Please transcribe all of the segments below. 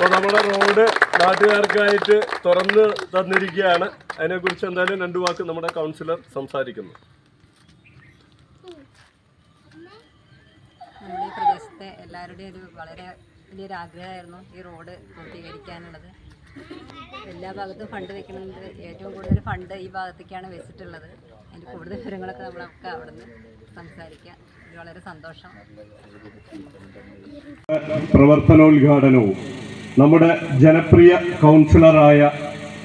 അപ്പോൾ നമ്മുടെ റോഡ് നാട്ടുകാർക്കായിട്ട് തുറന്ന് തന്നിരിക്കുകയാണ്. അതിനെക്കുറിച്ച് എന്തായാലും രണ്ടു വാക്ക് നമ്മുടെ കൗൺസിലർ സംസാരിക്കുന്നു. നമ്മുടെ ഈ പ്രദേശത്തെ എല്ലാവരുടെയും ഒരു വളരെ വലിയൊരു ആഗ്രഹമായിരുന്നു ഈ റോഡ് പൂർത്തീകരിക്കാനുള്ളത്. എല്ലാ ഭാഗത്തും ഫണ്ട് വെക്കുന്നുണ്ട് ഏറ്റവും കൂടുതൽ ഫണ്ട് ഈ ഭാഗത്തേക്കാണ് വെച്ചിട്ടുള്ളത്. അതിന്റെ കൂടുതൽ വിവരങ്ങളൊക്കെ നമ്മളൊക്കെ അവിടെ നിന്ന് സംസാരിക്കാം വളരെ സന്തോഷം. പ്രവർത്തനോദ്ഘാടനവും നമ്മുടെ ജനപ്രിയ കൗൺസിലറായ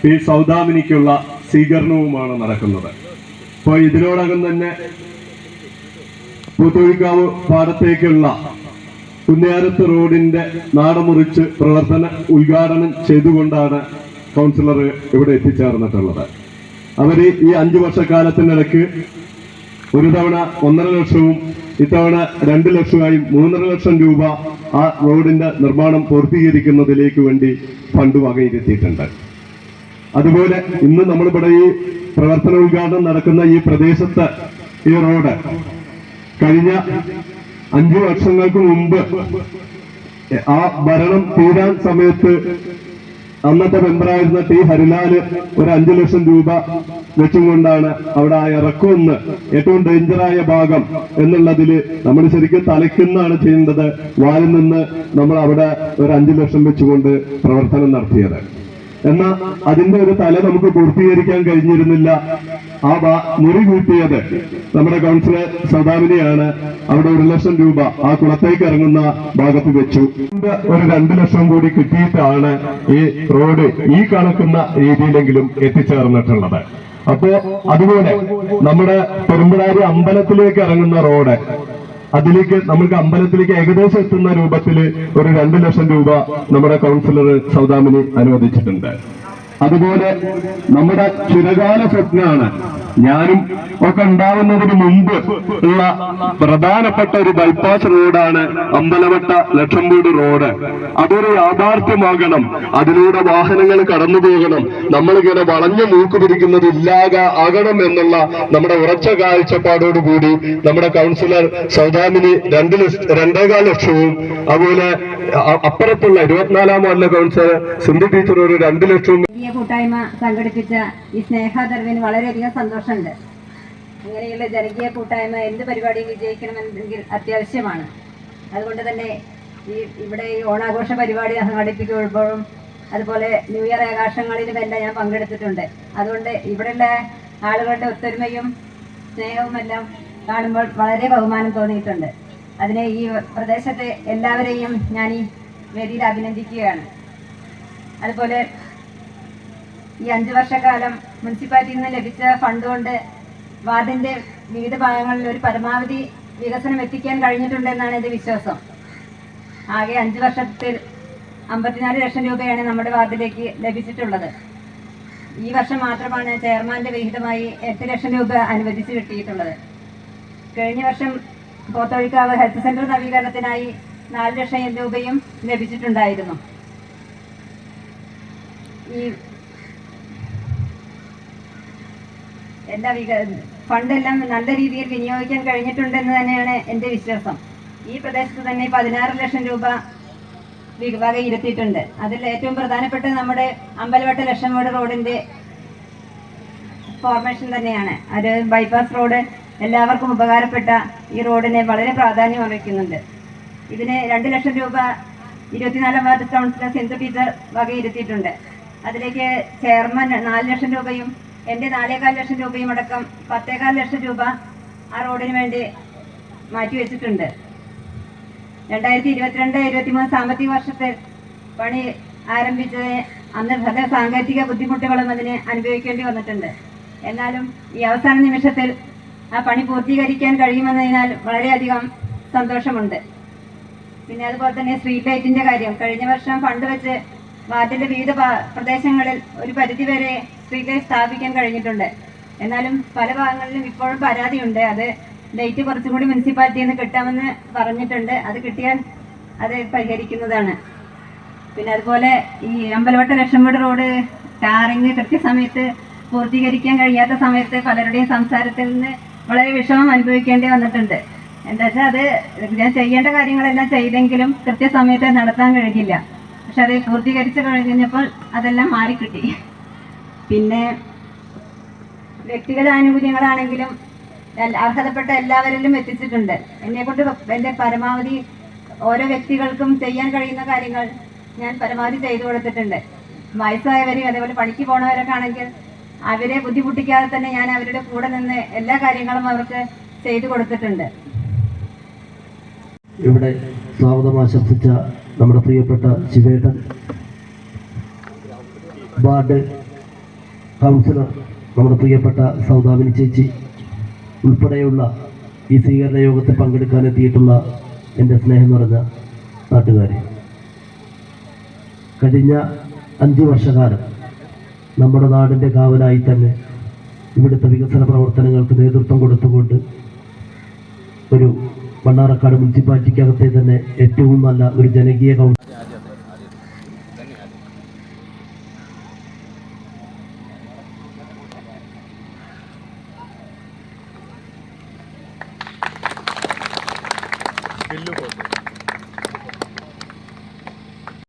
പി സൗദാമിനിക്കുള്ള സ്വീകരണവുമാണ് നടക്കുന്നത്. അപ്പോൾ ഇതിനോടകം തന്നെ പൂത്തൊഴിക്കാവ് പാടത്തേക്കുള്ള കുന്നേരത്ത് റോഡിന്റെ നാടമുറിച്ച് പ്രവർത്തന ഉദ്ഘാടനം ചെയ്തുകൊണ്ടാണ് കൗൺസിലർ ഇവിടെ എത്തിച്ചേർന്നിട്ടുള്ളത്. അവർ ഈ അഞ്ചു വർഷക്കാലത്തിനിടയ്ക്ക് ഒരു തവണ ഒന്നര ലക്ഷവും ഇത്തവണ രണ്ട് ലക്ഷമായി മൂന്നര ലക്ഷം രൂപ ആ റോഡിന്റെ നിർമ്മാണം പൂർത്തീകരിക്കുന്നതിലേക്ക് വേണ്ടി ഫണ്ട് വകയിരുത്തിയിട്ടുണ്ട്. അതുപോലെ ഇന്ന് നമ്മളിവിടെ ഈ പ്രവർത്തന ഉദ്ഘാടനം നടക്കുന്ന ഈ പ്രദേശത്ത് ഈ റോഡ് കഴിഞ്ഞ അഞ്ചു വർഷങ്ങൾക്ക് മുമ്പ് ആ ഭരണം തീരാൻ സമയത്ത് അന്നത്തെ മെമ്പറായിരുന്ന ടി ഹരിലാൽ ഒരു അഞ്ചു ലക്ഷം രൂപ വെച്ചും കൊണ്ടാണ് അവിടെ ആ ഇറക്കുമെന്ന് ഏറ്റവും ഡേഞ്ചറായ ഭാഗം എന്നുള്ളതിൽ നമ്മൾ ശരിക്കും തലയ്ക്കുന്നാണ് ചെയ്യേണ്ടത്. വാലിൽ നിന്ന് നമ്മൾ അവിടെ ഒരു അഞ്ചു ലക്ഷം വെച്ചുകൊണ്ട് പ്രവർത്തനം നടത്തിയത്. എന്നാൽ അതിന്റെ ഒരു തല നമുക്ക് പൂർത്തീകരിക്കാൻ കഴിഞ്ഞിരുന്നില്ല. ആ മുറി കൂട്ടിയത് നമ്മുടെ കൗൺസിലർ സദാമിനിയാണ്. അവിടെ ഒരു ലക്ഷം രൂപ ആ കുളത്തേക്ക് ഇറങ്ങുന്ന ഭാഗത്ത് വെച്ചു. ഒരു രണ്ട് ലക്ഷം കൂടി കിട്ടിയിട്ടാണ് ഈ റോഡ് ഈ കണക്കുന്ന രീതിയിലെങ്കിലും എത്തിച്ചേർന്നിട്ടുള്ളത്. അപ്പോ അതുപോലെ നമ്മുടെ പെരുമ്പടാരി അമ്പലത്തിലേക്ക് ഇറങ്ങുന്ന റോഡ് അതിലേക്ക് നമ്മൾക്ക് അമ്പലത്തിലേക്ക് ഏകദേശം എത്തുന്ന രൂപത്തിൽ ഒരു രണ്ട് ലക്ഷം രൂപ നമ്മുടെ കൗൺസിലർ സൗദാമിനി അനുവദിച്ചിട്ടുണ്ട്. അതുപോലെ നമ്മുടെ ചിരകാല സ്വപ്നമാണ് ഞാനും ഒക്കെ ഉണ്ടാവുന്നതിന് മുമ്പ് ഉള്ള പ്രധാനപ്പെട്ട ഒരു ബൈപ്പാസ് റോഡാണ് അമ്പലവട്ട ലക്ഷംവീട് റോഡ്. അതൊരു യാഥാർത്ഥ്യമാകണം. അതിലൂടെ വാഹനങ്ങൾ കടന്നു പോകണം. നമ്മളിങ്ങനെ വളഞ്ഞു മൂക്ക് പിടിക്കുന്നത് ഇല്ലാക ആകണം എന്നുള്ള നമ്മുടെ ഉറച്ച കാഴ്ചപ്പാടോടുകൂടി നമ്മുടെ കൗൺസിലർ സൗദാമിനി രണ്ട് രണ്ടേകാൽ ലക്ഷവും അതുപോലെ അപ്പുറത്തുള്ള ഇരുപത്തിനാലാം വാർഡിലെ കൗൺസിലർ സിന്ധു ടീച്ചർ ഒരു രണ്ട് ലക്ഷവും കൂട്ടായ്മ സംഘടിപ്പിച്ച ഈ സ്നേഹാദർവിന് വളരെയധികം സന്തോഷമുണ്ട്. ഇങ്ങനെയുള്ള ജനകീയ കൂട്ടായ്മ എന്ത് പരിപാടിയും വിജയിക്കണമെന്നെങ്കിൽ അത്യാവശ്യമാണ്. അതുകൊണ്ട് തന്നെ ഈ ഇവിടെ ഈ ഓണാഘോഷ പരിപാടി സംഘടിപ്പിക്കുമ്പോഴും അതുപോലെ ന്യൂ ഇയർ ആഘോഷങ്ങളിലുമെല്ലാം ഞാൻ പങ്കെടുത്തിട്ടുണ്ട്. അതുകൊണ്ട് ഇവിടെയുള്ള ആളുകളുടെ ഒത്തൊരുമയും സ്നേഹവുമെല്ലാം കാണുമ്പോൾ വളരെ ബഹുമാനം തോന്നിയിട്ടുണ്ട്. അതിനെ ഈ പ്രദേശത്തെ എല്ലാവരെയും ഞാൻ ഈ വേദിയിൽ അഭിനന്ദിക്കുകയാണ്. അതുപോലെ ഈ അഞ്ചു വർഷക്കാലം മുനിസിപ്പാലിറ്റിയിൽ നിന്ന് ലഭിച്ച ഫണ്ട് കൊണ്ട് വാർഡിന്റെ വിവിധ ഭാഗങ്ങളിൽ ഒരു പരമാവധി വികസനം എത്തിക്കാൻ കഴിഞ്ഞിട്ടുണ്ടെന്നാണ് എന്റെ വിശ്വാസം. ആകെ അഞ്ചു വർഷത്തിൽ അമ്പത്തിനാല് ലക്ഷം രൂപയാണ് നമ്മുടെ വാർഡിലേക്ക് ലഭിച്ചിട്ടുള്ളത്. ഈ വർഷം മാത്രമാണ് ചെയർമാന്റെ വിഹിതമായി എട്ട് ലക്ഷം രൂപ അനുവദിച്ച് കിട്ടിയിട്ടുള്ളത്. കഴിഞ്ഞ വർഷം പോത്തൊഴിക്കാവ് ഹെൽത്ത് സെന്റർ നവീകരണത്തിനായി നാല് ലക്ഷം രൂപയും ലഭിച്ചിട്ടുണ്ടായിരുന്നു. ഈ എല്ലാ വിക ഫണ്ടെല്ലാം നല്ല രീതിയിൽ വിനിയോഗിക്കാൻ കഴിഞ്ഞിട്ടുണ്ടെന്ന് തന്നെയാണ് എന്റെ വിശ്വാസം. ഈ പ്രദേശത്ത് തന്നെ പതിനാറ് ലക്ഷം രൂപ വകയിരുത്തിയിട്ടുണ്ട് അതിൽ ഏറ്റവും പ്രധാനപ്പെട്ട നമ്മുടെ അമ്പലവട്ട ലക്ഷംവീട് റോഡിന്റെ ഫോർമേഷൻ തന്നെയാണ്. അത് ബൈപ്പാസ് റോഡ് എല്ലാവർക്കും ഉപകാരപ്പെട്ട ഈ റോഡിനെ വളരെ പ്രാധാന്യം അർഹിക്കുന്നുണ്ട്. ഇതിന് രണ്ട് ലക്ഷം രൂപ ഇരുപത്തിനാലാം വാർഡ് കൗൺസിലർ സിന്ധു ടീച്ചർ വകയിരുത്തിയിട്ടുണ്ട് അതിലേക്ക് ചെയർമാൻ നാല് ലക്ഷം രൂപയും എന്റെ നാലേകാൽ ലക്ഷം രൂപയും അടക്കം പത്തേകാൽ ലക്ഷം രൂപ ആ റോഡിന് വേണ്ടി മാറ്റിവെച്ചിട്ടുണ്ട് രണ്ടായിരത്തി ഇരുപത്തിരണ്ട് ഇരുപത്തിമൂന്ന് സാമ്പത്തിക വർഷത്തെ പണി ആരംഭിച്ചത് അന്ന് പല സാങ്കേതിക ബുദ്ധിമുട്ടുകളും അതിന് അനുഭവിക്കേണ്ടി വന്നിട്ടുണ്ട്. എന്നാലും ഈ അവസാന നിമിഷത്തിൽ ആ പണി പൂർത്തീകരിക്കാൻ കഴിയുമെന്നതിനാൽ വളരെയധികം സന്തോഷമുണ്ട്. പിന്നെ അതുപോലെ തന്നെ സ്ട്രീറ്റ് ലൈറ്റിന്റെ കാര്യം. കഴിഞ്ഞ വർഷം ഫണ്ട് വെച്ച് വാർഡിന്റെ വിവിധ പ്രദേശങ്ങളിൽ ഒരു പരിധിവരെ സ്ട്രീറ്റ് സ്ഥാപിക്കാൻ കഴിഞ്ഞിട്ടുണ്ട്. എന്നാലും പല ഭാഗങ്ങളിലും ഇപ്പോഴും പരാതിയുണ്ട്. അത് ഡേറ്റ് കുറച്ചും കൂടി മുനിസിപ്പാലിറ്റിയിൽ നിന്ന് കിട്ടാമെന്ന് പറഞ്ഞിട്ടുണ്ട്. അത് കിട്ടിയാൽ അത് പരിഹരിക്കുന്നതാണ്. പിന്നെ അതുപോലെ ഈ അമ്പലവട്ട ലക്ഷംവീട് റോഡ് ടാറിങ് കൃത്യസമയത്ത് പൂർത്തീകരിക്കാൻ കഴിയാത്ത സമയത്ത് പലരുടെയും സംസാരത്തിൽ നിന്ന് വളരെ വിഷമം അനുഭവിക്കേണ്ടി വന്നിട്ടുണ്ട്. എന്താ വെച്ചാൽ അത് ഞാൻ ചെയ്യേണ്ട കാര്യങ്ങളെല്ലാം ചെയ്തെങ്കിലും കൃത്യസമയത്ത് നടത്താൻ കഴിഞ്ഞില്ല. പക്ഷെ അത് പൂർത്തീകരിച്ച് കഴിഞ്ഞപ്പോൾ അതെല്ലാം മാറിക്കിട്ടി. പിന്നെ വ്യക്തിഗത ആനുകൂല്യങ്ങളാണെങ്കിലും അർഹതപ്പെട്ട എല്ലാവരിലും എത്തിച്ചിട്ടുണ്ട്. എന്നെ കൊണ്ട് എന്റെ പരമാവധി ഓരോ വ്യക്തികൾക്കും ചെയ്യാൻ കഴിയുന്ന കാര്യങ്ങൾ ഞാൻ പരമാവധി ചെയ്തു കൊടുത്തിട്ടുണ്ട്. വയസ്സായവരെയും അതേപോലെ പണിക്ക് പോണവരൊക്കെ ആണെങ്കിൽ അവരെ ബുദ്ധിമുട്ടിക്കാതെ തന്നെ ഞാൻ അവരുടെ കൂടെ നിന്ന് എല്ലാ കാര്യങ്ങളും അവർക്ക് ചെയ്തു കൊടുത്തിട്ടുണ്ട്. ഇവിടെ സ്വാഗതം ആശംസിച്ച നമ്മുടെ പ്രിയപ്പെട്ട ശിവേട്ടൻ. വാർഡ് കൗൺസിലർ നമ്മുടെ പ്രിയപ്പെട്ട സൗദാമിനി ചേച്ചി ഉൾപ്പെടെയുള്ള ഈ സ്വീകരണ യോഗത്തിൽ പങ്കെടുക്കാനെത്തിയിട്ടുള്ള എന്റെ സ്നേഹം നിറഞ്ഞ നാട്ടുകാരെ കഴിഞ്ഞ അഞ്ച് വർഷകാലം നമ്മുടെ നാടിന്റെ കാവലായി തന്നെ ഇവിടുത്തെ വികസന പ്രവർത്തനങ്ങൾക്ക് നേതൃത്വം കൊടുത്തുകൊണ്ട് ഒരു മണ്ണാറക്കാട് മുനിസിപ്പാലിറ്റിക്കകത്തെ തന്നെ ഏറ്റവും നല്ല ഒരു ജനകീയ കൗൺസിൽ बिल्लू बोलते